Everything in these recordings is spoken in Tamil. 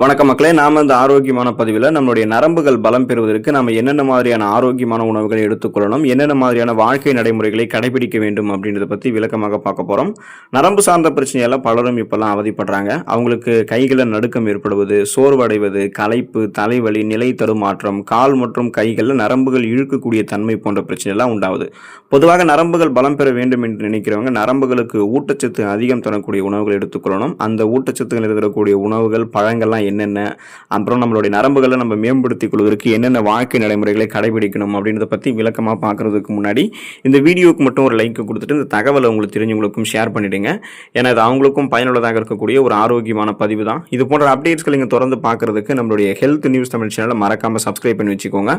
வணக்கம் மக்களே நாம் இந்த ஆரோக்கியமான பதிவில் நம்மளுடைய நரம்புகள் பலம் பெறுவதற்கு நம்ம என்னென்ன மாதிரியான ஆரோக்கியமான உணவுகளை எடுத்துக்கொள்ளணும் என்னென்ன மாதிரியான வாழ்க்கை நடைமுறைகளை கடைபிடிக்க வேண்டும் அப்படின்றத பற்றி விளக்கமாக பார்க்க போகிறோம் நரம்பு சார்ந்த பிரச்சனையெல்லாம் பலரும் இப்போல்லாம் அவதிப்படுறாங்க. அவங்களுக்கு கைகளில் நடுக்கம் ஏற்படுவது சோர்வடைவது களைப்பு தலைவலி நிலை தடுமாற்றம் கால் மற்றும் கைகளில் நரம்புகள் இழுக்கக்கூடிய தன்மை போன்ற பிரச்சனையெல்லாம் உண்டாகுது. பொதுவாக நரம்புகள் பலம் பெற வேண்டும் என்று நினைக்கிறவங்க நரம்புகளுக்கு ஊட்டச்சத்து அதிகம் தரக்கூடிய உணவுகள் எடுத்துக்கொள்ளணும். அந்த ஊட்டச்சத்துகள் இருக்கக்கூடிய உணவுகள் பழங்கள்லாம் என்னென்ன? அப்புறம் நம்மளுடைய நரம்புகளை நம்ம மேம்படுத்திக் கொள்வதற்கு என்னென்ன வாழ்க்கை நடைமுறைகளை கடைபிடிக்கணும் அப்படின்றத பற்றி விளக்கமாக பார்க்கறதுக்கு முன்னாடி இந்த வீடியோவுக்கு மட்டும் ஒரு லைக் கொடுத்துட்டு இந்த தகவலை உங்களுக்கு தெரிஞ்சவங்களுக்கும் ஷேர் பண்ணிடுங்க. ஏன்னா இது அவங்களுக்கும் பயனுள்ளதாக இருக்கக்கூடிய ஒரு ஆரோக்கியமான பதிவு தான். இது போன்ற அப்டேட்ஸ்களை நீங்கள் தொடர்ந்து பார்க்கறதுக்கு நம்மளுடைய ஹெல்த் நியூஸ் தமிழ் சேனலை மறக்காமல் சப்ஸ்கிரைப் பண்ணி வச்சுக்கோங்க.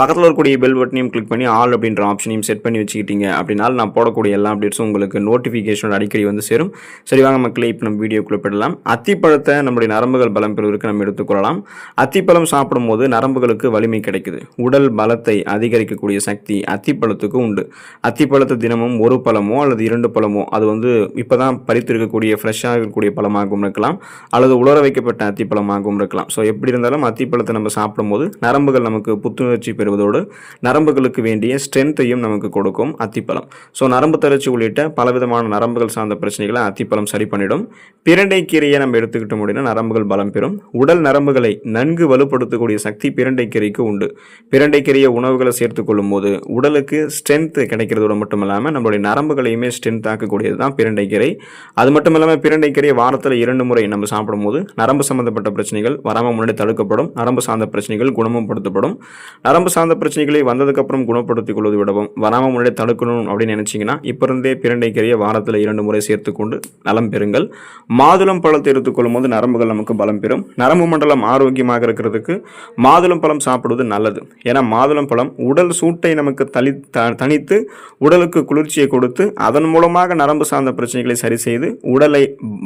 பக்கத்தில் இருக்கக்கூடிய பெல் பட்டனையும் கிளிக் பண்ணி ஆல் அப்படின்ற ஆப்ஷனையும் செட் பண்ணி வச்சுக்கிட்டீங்க அப்படின்னாலும் நான் போடக்கூடிய எல்லா அப்டேட்ஸும் உங்களுக்கு நோட்டிஃபிகேஷன் அடிக்கடி வந்து சேரும். சரி வாங்க மக்களே இப்போ நம்ம வீடியோக்குள்ளே போயிடலாம். அத்திப்பழத்தை நம்மளுடைய நரம்புகள் பலம் பெறுவதற்கு நம்ம எடுத்துக்கொள்ளலாம். அத்திப்பழம் சாப்பிடும்போது நரம்புகளுக்கு வலிமை கிடைக்குது. உடல் பலத்தை அதிகரிக்கக்கூடிய சக்தி அத்திப்பழத்துக்கு உண்டு. அத்திப்பழத்தை தினமும் ஒரு பழமோ அல்லது இரண்டு பழமோ அது வந்து இப்போ தான் பறித்திருக்கக்கூடிய ஃப்ரெஷ்ஷாக இருக்கக்கூடிய பழமாகவும் இருக்கலாம். அல்லது உலர வைக்கப்பட்ட அத்திப்பழமாகவும் இருக்கலாம். ஸோ எப்படி இருந்தாலும் அத்திப்பழத்தை நம்ம சாப்பிடும்போது நரம்புகள் நமக்கு புத்துணர்ச்சி பெறுவதோடு நரம்புகளுக்கு வேண்டிய ஸ்ட்ரென்த்தையும் நமக்கு கொடுக்கும் அத்திப்பழம். ஸோ நரம்பு தளர்ச்சி உள்ளிட்ட பலவிதமான நரம்புகள் சார்ந்த பிரச்சனைகளை அத்திப்பழம் சரி பண்ணிடும். பிரண்டை கீரையை நம்ம எடுத்துக்கிட்டோம் அப்படின்னா நரம்புகள் பலம் பெறும். உடல் நரம்புகளை நன்கு வலுப்படுத்தக்கூடிய சக்தி பிரண்டை உண்டு. பிரண்டை உணவுகளை சேர்த்து கொள்ளும் போது உடலுக்கு ஸ்ட்ரென்த் கிடைக்கிறதோட மட்டும் இல்லாமல் நம்மளுடைய நரம்புகளையுமே ஸ்ட்ரென்த் ஆக்கக்கூடியது தான் பிரண்டை கீரை அது மட்டும் இல்லாமல் பிரண்டைக்கரையை வாரத்தில் இரண்டு முறை நம்ம சாப்பிடும்போது நரம்பு சம்பந்தப்பட்ட பிரச்சனைகள் வராமல் முன்னாடி தடுக்கப்படும். நரம்பு சார்ந்த பிரச்சனைகள் குணமும் படுத்தப்படும். நரம்பு சார்ந்த பிரச்சனைகளை வந்ததுக்கப்புறம் குணப்படுத்திக் கொள்வது விடவும் வராமல் முன்னாடி தடுக்கணும் அப்படின்னு நினச்சிங்கன்னா இப்போ இருந்தே பிரண்டைக்கரையை வாரத்தில் இரண்டு முறை சேர்த்துக்கொண்டு நலம் பெறுங்கள். மாதுளம் பழத்தை எடுத்துக்கொள்ளும் போது நரம்புகள் நமக்கு பலம் பெறும். நரம்பு மண்டலம் ஆரோக்கியமாக இருக்கிறதுக்கு மாதுளம் பழம் சாப்பிடுவது நல்லது. ஏன்னா மாதுளம் பழம் உடல் சூட்டை நமக்கு தளி த- தனித்து உடலுக்கு குளிர்ச்சியை கொடுத்து அதன் மூலமாக நரம்பு சார்ந்த பிரச்சனைகளை சரி செய்து உடலை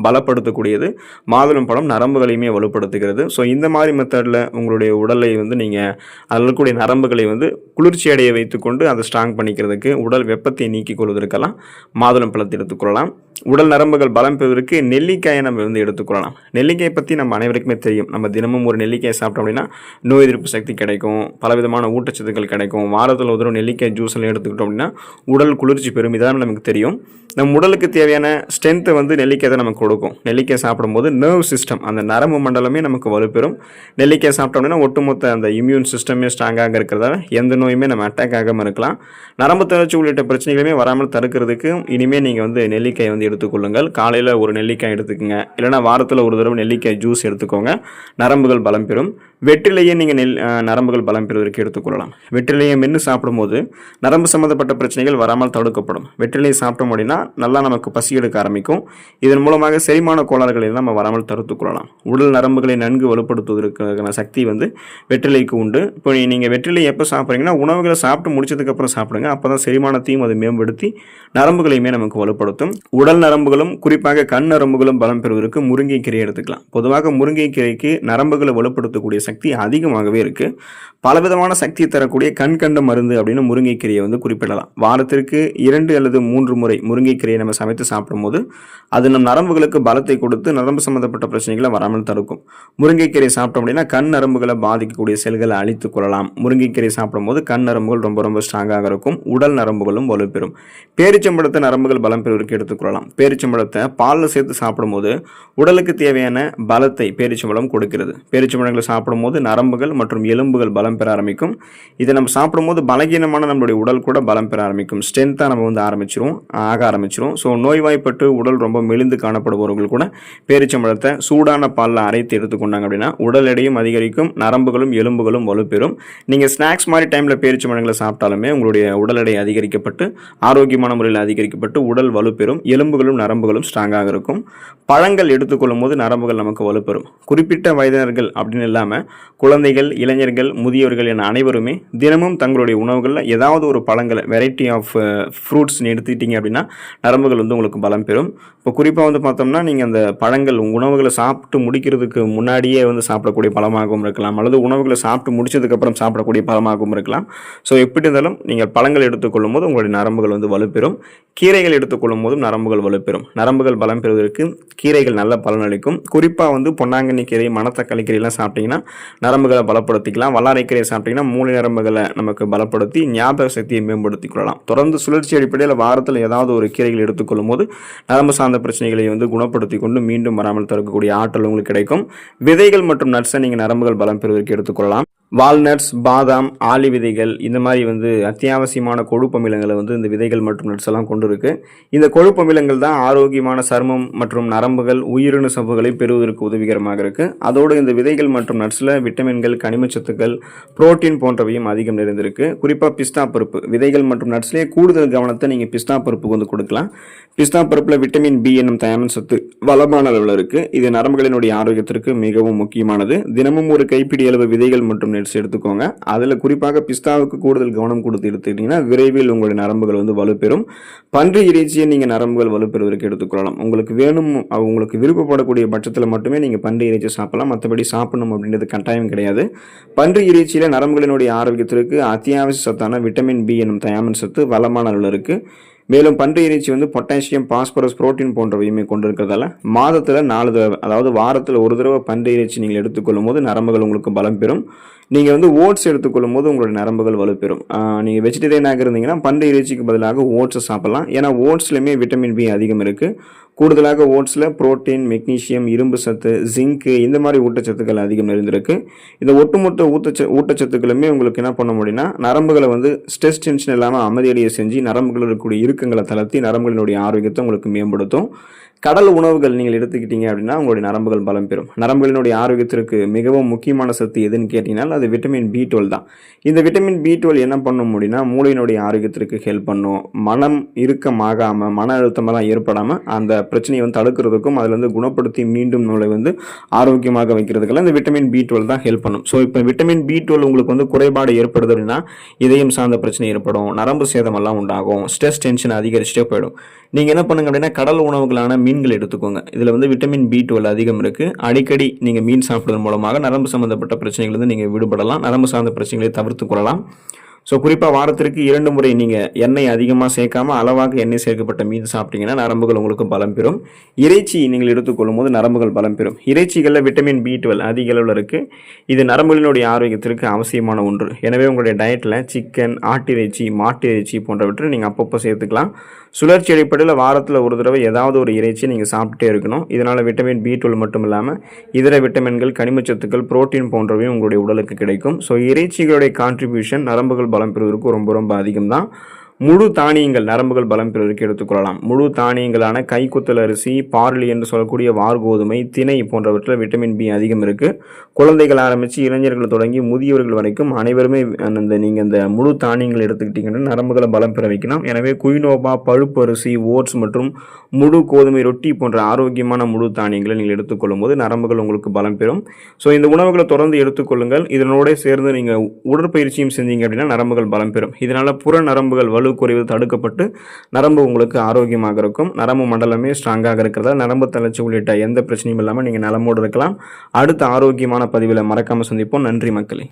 பலப்படுத்தக்கூடியது மாதுளம் பழம் நரம்புகளையுமே வலுப்படுத்துகிறது. ஸோ இந்த மாதிரி மெத்தடில் உங்களுடைய உடலை வந்து நீங்கள் அதில் இருக்கக்கூடிய நரம்புகளை வந்து குளிர்ச்சி அடைய வைத்துக்கொண்டு அதை ஸ்ட்ராங் பண்ணிக்கிறதுக்கு உடல் வெப்பத்தை நீக்கிக் கொள்வதற்கெல்லாம் மாதுளம் பழத்தை எடுத்துக்கொள்ளலாம் உடல் நரம்புகள் பலம் பெறுவதற்கு நெல்லிக்காயை நம்ம வந்து எடுத்துக்கொள்ளலாம். நெல்லிக்காயை பற்றி நம்ம அனைவருக்குமே தெரியும். நம்ம தினமும் ஒரு நெல்லிக்காய் சாப்பிட்டோம் அப்படின்னா நோய் எதிர்ப்பு சக்தி கிடைக்கும் பலவிதமான ஊட்டச்சத்துக்கள் கிடைக்கும். வாரத்தில் ஒரு தடவை நெல்லிக்காய் ஜூஸ் எல்லாம் எடுத்துக்கிட்டோம் அப்படின்னா உடல் குளிர்ச்சி பெறும். இதெல்லாம் நமக்கு தெரியும். நம் உடலுக்கு தேவையான ஸ்ட்ரென்த்தை வந்து நெல்லிக்காய் தான் நமக்கு கொடுக்கும். நெல்லிக்காய் சாப்பிடும்போது நர்வ் சிஸ்டம் அந்த நரம்பு மண்டலமே நமக்கு வலுப்பெறும். நெல்லிக்காய் சாப்பிட்டோம் அப்படின்னா ஒட்டுமொத்த அந்த இம்யூன் சிஸ்டமே ஸ்ட்ராங்காக இருக்கிறதால எந்த நோயுமே நம்ம அட்டாக் ஆகாமல் இருக்கலாம். நரம்பு தளர்ச்சி உள்ளிட்ட பிரச்சனைகளுமே வராமல் தடுக்கிறதுக்கு இனிமேல் நீங்கள் வந்து நெல்லிக்காய் வந்து எடுத்துக்கொள்ளுங்கள். காலையில் ஒரு நெல்லிக்காய் எடுத்துக்கோங்க. இல்லைனா வாரத்தில் ஒரு தடவை நெல்லிக்காய் ஜூஸ் எடுத்துக்கோங்க. நரம்புகள் பலம் பெறும். வெற்றிலையை நீங்கள் நெல் நரம்புகள் பலம் பெறுவதற்கு எடுத்துக்கொள்ளலாம். வெற்றிலையை மென்று சாப்பிடும்போது நரம்பு சம்மந்தப்பட்ட பிரச்சனைகள் வராமல் தடுக்கப்படும். வெற்றிலையை சாப்பிட்டோம் அப்படின்னா நல்லா நமக்கு பசி எடுக்க ஆரம்பிக்கும். இதன் மூலமாக செரிமான கோளாறுகளை நம்ம வராமல் தடுத்துக்கொள்ளலாம் உடல் நரம்புகளை நன்கு வலுப்படுத்துவதற்கான சக்தி வந்து வெற்றிலைக்கு உண்டு. இப்போ நீங்கள் வெற்றிலை எப்போ சாப்பிட்றீங்கன்னா உணவுகளை சாப்பிட்டு முடிச்சதுக்கப்புறம் சாப்பிடுங்க. அப்போ தான் செரிமானத்தையும் அது மேம்படுத்தி நரம்புகளையுமே நமக்கு வலுப்படுத்தும். உடல் நரம்புகளும் குறிப்பாக கண் நரம்புகளும் பலம் பெறுவதற்கு முருங்கைக்கீரை எடுத்துக்கலாம். பொதுவாக முருங்கைக்கீரைக்கு நரம்புகளை வலுப்படுத்தக்கூடிய சக்தி அதிகமாகவே இருக்குது பலவிதமான சக்தி தரக்கூடிய கண் கண்ட மருந்து அப்படின்னு முருங்கைக்கீரையை வந்து குறிப்பிடலாம். வாரத்திற்கு இரண்டு அல்லது மூன்று முறை முருங்கைக்கீரையை நம்ம சமைத்து சாப்பிடும்போது அது நம் நரம்புகளுக்கு பலத்தை கொடுத்து நரம்பு சம்பந்தப்பட்ட பிரச்சனைகளை வராமல் தடுக்கும். முருங்கைக்கீரை சாப்பிட்டோம் அப்படின்னா கண் நரம்புகளை பாதிக்கக்கூடிய செல்களை அழித்துக் கொள்ளலாம். முருங்கைக்கீரை சாப்பிடும்போது கண் நரம்புகள் ரொம்ப ரொம்ப ஸ்ட்ராங்காக இருக்கும். உடல் நரம்புகளும் வலுப்பெறும். பேரிச்சம்பழத்தை நரம்புகள் பலம் பெறுவதற்கு எடுத்துக்கொள்ளலாம் பேரிச்சம்பழத்தை பாலில் சேர்த்து சாப்பிடும்போது உடலுக்கு தேவையான பலத்தை பேரிச்சம்பழம் கொடுக்கிறது. பேரிச்சம்பழங்களை சாப்பிடும் சாப்பிடும்போது நரம்புகள் மற்றும் எலும்புகள் பலம் பெற ஆரம்பிக்கும். இதை நம்ம சாப்பிடும்போது பலகீனமான நம்மளுடைய உடல் கூட பலம் பெற ஆரம்பிக்கும். ஸ்ட்ரென்த்தாக நம்ம வந்து ஆரம்பிச்சிரும் ஆக ஆரம்பிச்சிரும். ஸோ நோய்வாய்ப்பட்டு உடல் ரொம்ப மெலிந்து காணப்படுபவர்கள் கூட பேரிச்சம்பழத்தை சூடான பாலில் அரைத்து எடுத்துக்கொண்டாங்க அப்படின்னா உடல் எடையும் அதிகரிக்கும் நரம்புகளும் எலும்புகளும் வலுப்பெறும். நீங்கள் ஸ்நாக்ஸ் மாதிரி டைமில் பேரிச்சம்பழங்களை சாப்பிட்டாலுமே உங்களுடைய உடல் எடை அதிகரிக்கப்பட்டு ஆரோக்கியமான முறையில் அதிகரிக்கப்பட்டு உடல் வலுப்பெறும் எலும்புகளும் நரம்புகளும் ஸ்ட்ராங்காக இருக்கும். பழங்கள் எடுத்துக்கொள்ளும் போது நரம்புகள் நமக்கு வலுப்பெறும். குறிப்பிட்ட வயதினர்கள் அப்படின்னு இல்லாமல் குழந்தைகள் இளைஞர்கள் முதியவர்கள் என அனைவருமே தினமும் தங்களுடைய உணவுகளில் ஏதாவது ஒரு பழங்களை வெரைட்டி ஆஃப் ஃப்ரூட்ஸ் எடுத்துக்கிட்டீங்க அப்படின்னா நரம்புகள் வந்து உங்களுக்கு பலம் பெறும். இப்போ குறிப்பாக வந்து பார்த்தோம்னா நீங்கள் அந்த பழங்கள் உணவுகளை சாப்பிட்டு முடிக்கிறதுக்கு முன்னாடியே வந்து சாப்பிடக்கூடிய பழமாகவும் இருக்கலாம் அல்லது உணவுகளை சாப்பிட்டு முடிச்சதுக்கப்புறம் சாப்பிடக்கூடிய பழமாகவும் இருக்கலாம். ஸோ எப்படி இருந்தாலும் நீங்கள் பழங்கள் எடுத்துக்கொள்ளும் போது உங்களுடைய நரம்புகள் வந்து வலுப்பெறும். கீரைகள் எடுத்துக்கொள்ளும் போதும் நரம்புகள் வலுப்பெறும். நரம்புகள் பலம் பெறுவதற்கு கீரைகள் நல்ல பலனளிக்கும். குறிப்பாக வந்து பொன்னாங்கண்ணி கீரை மணத்தக்காளி கீரைலாம் சாப்பிட்டிங்கன்னா நரம்புகளை பலப்படுத்திக்கலாம். வல்லாரைக்கீரை சாப்பிட்டீங்கன்னா மூளை நரம்புகளை நமக்கு பலப்படுத்தி ஞாபக சக்தியை மேம்படுத்திக் கொள்ளலாம். தொடர்ந்து சுழற்சி அடிப்படையில் வாரத்தில் ஏதாவது ஒரு கீரைகள் எடுத்துக்கொள்ளும் போது நரம்பு சார்ந்த பிரச்சனைகளை வந்து குணப்படுத்தி கொண்டு மீண்டும் வராமல் தடுக்கக்கூடிய ஆற்றல் உங்களுக்கு கிடைக்கும். விதைகள் மற்றும் நட்ஸை நீங்கள் நரம்புகள் பலம் பெறுவதற்கு எடுத்துக்கொள்ளலாம் வால்நட்ஸ் பாதாம் ஆலி விதைகள் இந்த மாதிரி வந்து அத்தியாவசியமான கொழுப்பமிலங்களை வந்து இந்த விதைகள் மற்றும் நட்ஸ் எல்லாம் கொண்டு இருக்கு. இந்த கொழுப்பமிலங்கள் தான் ஆரோக்கியமான சருமம் மற்றும் நரம்புகள் உயிரணு சவுகளை பெறுவதற்கு உதவிகரமாக இருக்கு. அதோடு இந்த விதைகள் மற்றும் நட்ஸில் விட்டமின்கள் கனிமச்சத்துக்கள் புரோட்டீன் போன்றவையும் அதிகம் நிறைந்திருக்கு. குறிப்பாக பிஸ்தா பருப்பு. விதைகள் மற்றும் நட்ஸ்லேயே கூடுதல் கவனத்தை நீங்கள் பிஸ்தா பருப்புக்கு வந்து கொடுக்கலாம். பிஸ்தா பருப்பில் விட்டமின் பி என்னும் தயாமின் சத்து வளமான அளவில் இருக்கு. இது நரம்புகளினுடைய ஆரோக்கியத்திற்கு மிகவும் முக்கியமானது. தினமும் ஒரு கைப்பிடி அளவு விதைகள் மற்றும் நெட்ஸ் எடுத்துக்கோங்க. அதில் குறிப்பாக பிஸ்தாவுக்கு கூடுதல் கவனம் கொடுத்து எடுத்துக்கிட்டிங்கன்னா விரைவில் உங்களுடைய நரம்புகள் வந்து வலுப்பெறும். பன்றி இறைச்சியை நீங்கள் நரம்புகள் வலுப்பெறுவதற்கு எடுத்துக்கொள்ளலாம் உங்களுக்கு வேணும் உங்களுக்கு விருப்பப்படக்கூடிய பட்சத்தில் மட்டுமே நீங்கள் பன்றி இறைச்சி சாப்பிடலாம். மற்றபடி சாப்பிடணும் அப்படின்றது கட்டாயம் கிடையாது. பன்றி இறைச்சியில் நரம்புகளினுடைய ஆரோக்கியத்திற்கு அத்தியாவசிய சத்தான விட்டமின் பி எனும் தயாமின் சத்து வளமான அளவில் இருக்குது மேலும் பன்றி இறைச்சி வந்து பொட்டாசியம் பாஸ்பரஸ் புரோட்டீன் போன்றவையுமே கொண்டு இருக்கிறதால மாதத்தில் நாலு தடவை அதாவது வாரத்தில் ஒரு தடவை பன்றி இறைச்சி நீங்கள் எடுத்துக்கொள்ளும் போது நரம்புகள் உங்களுக்கு பலம் பெறும். நீங்கள் வந்து ஓட்ஸ் எடுத்துக்கொள்ளும் போது உங்களுடைய நரம்புகள் வலுப்பெறும் நீங்கள் வெஜிடேரியனாக இருந்தீங்கன்னா பன்றி இறைச்சிக்கு பதிலாக ஓட்ஸை சாப்பிடலாம். ஏன்னா ஓட்ஸ்லையுமே விட்டமின் பி அதிகம் இருக்குது கூடுதலாக ஓட்ஸில் புரோட்டீன் மெக்னீசியம் இரும்பு சத்து ஜிங்க்கு இந்த மாதிரி ஊட்டச்சத்துக்கள் அதிகம் நிறைந்திருக்கு. இந்த ஒட்டுமொத்த ஊட்டச்ச ஊட்டச்சத்துக்களுமே உங்களுக்கு என்ன பண்ண முடியும்னா நரம்புகளை வந்து ஸ்ட்ரெஸ் டென்ஷன் இல்லாமல் அமைதியடைய செஞ்சு நரம்புகளில் இருக்கக்கூடிய இறுக்கங்களை தளர்த்தி நரம்புகளினுடைய ஆரோக்கியத்தை உங்களுக்கு மேம்படுத்தும். கடல் உணவுகள் நீங்கள் எடுத்துக்கிட்டீங்க அப்படின்னா உங்களுடைய நரம்புகள் பலம் பெறும். நரம்புகளினுடைய ஆரோக்கியத்திற்கு மிகவும் முக்கியமான சத்து எதுன்னு கேட்டிங்கன்னா அது விட்டமின் பி டுவெல் தான். இந்த விட்டமின் பி டுவெல் என்ன பண்ணும் அப்படின்னா மூளையினுடைய ஆரோக்கியத்திற்கு ஹெல்ப் பண்ணும். மனம் இறுக்கமாகாமல் மன அழுத்தமெல்லாம் ஏற்படாமல் அந்த பிரச்சனையை வந்து தடுக்கிறதுக்கும் அதில் வந்து குணப்படுத்தி மீண்டும் நம்மளை வந்து ஆரோக்கியமாக வைக்கிறதுக்கெல்லாம் இந்த விட்டமின் பி டுவெல் தான் ஹெல்ப் பண்ணும். ஸோ இப்போ விட்டமின் பி டுவெல் உங்களுக்கு வந்து குறைபாடு ஏற்படுது அப்படின்னா இதயம் சார்ந்த பிரச்சனை ஏற்படும். நரம்பு சேதமெல்லாம் உண்டாகும். ஸ்ட்ரெஸ் டென்ஷன் அதிகரிச்சுட்டே போயிடும். நீங்கள் என்ன பண்ணுங்க அப்படின்னா கடல் உணவுகளான மீன்கள் எடுத்துக்கோங்க. இதில் வந்து விட்டமின் பி டுவெல் அதிகம் இருக்குது அடிக்கடி நீங்கள் மீன் சாப்பிடுவதன் மூலமாக நரம்பு சம்மந்தப்பட்ட பிரச்சனைகள் வந்து நீங்கள் விடுபடலாம். நரம்பு சார்ந்த பிரச்சனைகளை தவிர்த்து கொள்ளலாம். ஸோ குறிப்பாக வாரத்திற்கு இரண்டு முறை நீங்கள் எண்ணெய் அதிகமாக சேர்க்காம அளவாக எண்ணெய் சேர்க்கப்பட்ட மீன் சாப்பிட்டீங்கன்னா நரம்புகள் உங்களுக்கு பலம் பெறும். இறைச்சி நீங்கள் எடுத்துக்கொள்ளும் போது நரம்புகள் பலம் பெறும். இறைச்சிகளில் விட்டமின் பி டுவெல் அதிக அளவில் இருக்குது இது நரம்புகளினுடைய ஆரோக்கியத்திற்கு அவசியமான ஒன்று. எனவே உங்களுடைய டயட்டில் சிக்கன் ஆட்டிறைச்சி மாட்டு இறைச்சி போன்றவற்றை நீங்கள் அப்பப்போ சேர்த்துக்கலாம். சுழற்சி அடிப்படையில் வாரத்தில் ஒரு தடவை ஏதாவது ஒரு இறைச்சி நீங்கள் சாப்பிட்டே இருக்கணும். இதனால் விட்டமின் பி டுவெல் மட்டும் இல்லாமல் இதர விட்டமின்கள் கனிமச்சத்துக்கள் புரோட்டீன் போன்றவையும் உங்களுடைய உடலுக்கு கிடைக்கும். ஸோ இறைச்சிகளுடைய கான்ட்ரிபியூஷன் நரம்புகள் பலம் பெறுவதற்கு ரொம்ப ரொம்ப அதிகம் தான் முழு தானியங்கள் நரம்புகள் பலம் பெறுவதற்கு எடுத்துக்கொள்ளலாம் முழு தானியங்களான கைக்குத்தல் அரிசி பார்லி என்று சொல்லக்கூடிய வார்கோதுமை திணை போன்றவற்றில் விட்டமின் பி அதிகம் இருக்குது குழந்தைகள் ஆரம்பித்து இளைஞர்கள் தொடங்கி முதியவர்கள் வரைக்கும் அனைவருமே அந்த நீங்கள் இந்த முழு தானியங்கள் எடுத்துக்கிட்டீங்கன்னா நரம்புகளை பலம் பெற வைக்கலாம். எனவே குயினோபா பழுப்பு அரிசி ஓட்ஸ் மற்றும் முழு கோதுமை ரொட்டி போன்ற ஆரோக்கியமான முழு தானியங்களை நீங்கள் எடுத்துக்கொள்ளும் போது நரம்புகள் உங்களுக்கு பலம் பெறும். ஸோ இந்த உணவுகளை தொடர்ந்து எடுத்துக்கொள்ளுங்கள் இதனோட சேர்ந்து நீங்கள் உடற்பயிற்சியும் செஞ்சீங்க அப்படின்னா நரம்புகள் பலம் பெறும். இதனால் புற நரம்புகள் வலு குறைவு தடுக்கப்பட்டு நரம்பு உங்களுக்கு ஆரோக்கியமாக இருக்கும் நரம்பு மண்டலமே ஸ்ட்ராங்காக இருக்கிறதா நரம்பு தளர்ச்சி உள்ளிட்ட எந்த பிரச்சனையும் இல்லாமல் நீங்கள் நலமோடு இருக்கலாம். அடுத்த ஆரோக்கியமான பதிவில் மறக்காமல் சந்திப்போம். நன்றி மக்களே.